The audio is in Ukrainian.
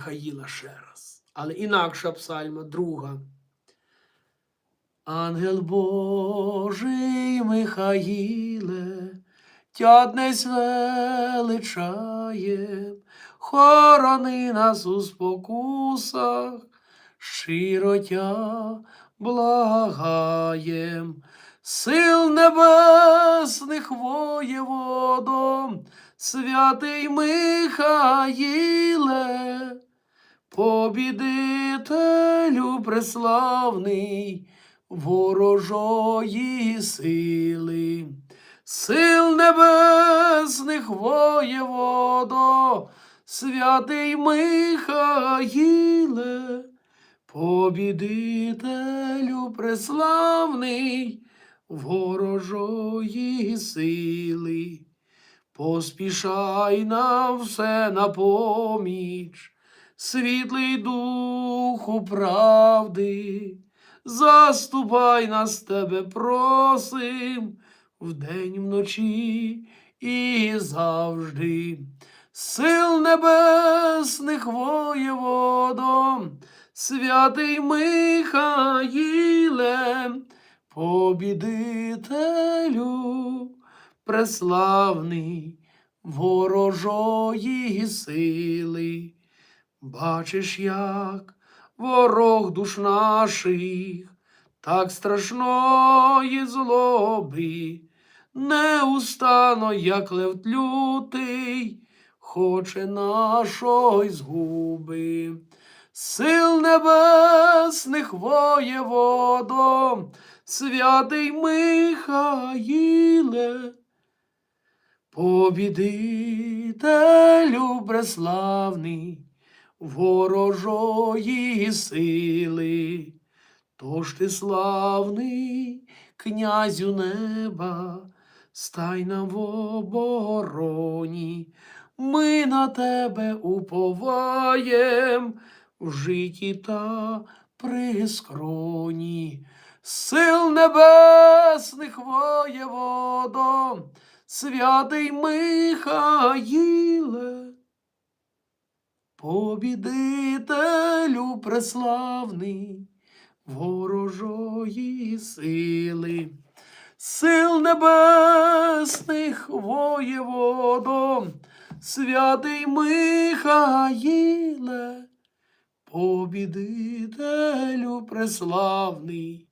Михаїла ще раз. Але інакша псальма, друга. Ангел Божий Михаїле, тяднесь величає, хорони нас у спокусах, щиро тя благаєм, сил небесних воєводом, святий Михаїле, побідителю преславний, ворожої сили, сил небесних воєводо, святий Михаїле, побідителю преславний, ворожої сили. Поспішай на все на поміч, світлий духу правди, заступай нас тебе просим вдень вночі і завжди. Сил небесних воєводом, святий Михаїле, побідителю преславний ворожої сили. Бачиш, як ворог душ наших, так страшної злоби, неустано, як лев лютий, хоче нашої згуби. Сил небесних воєводом, святий Михаїле, побідителю преславний, ворожої сили, тож ти славний князю неба, стай нам в обороні, ми на тебе уповаєм в житті та при скроні. Сил небесних воєводом, святий Михаїле, побідителю преславний ворожої сили, сил небесних воєводом, святий Михаїле, побідителю преславний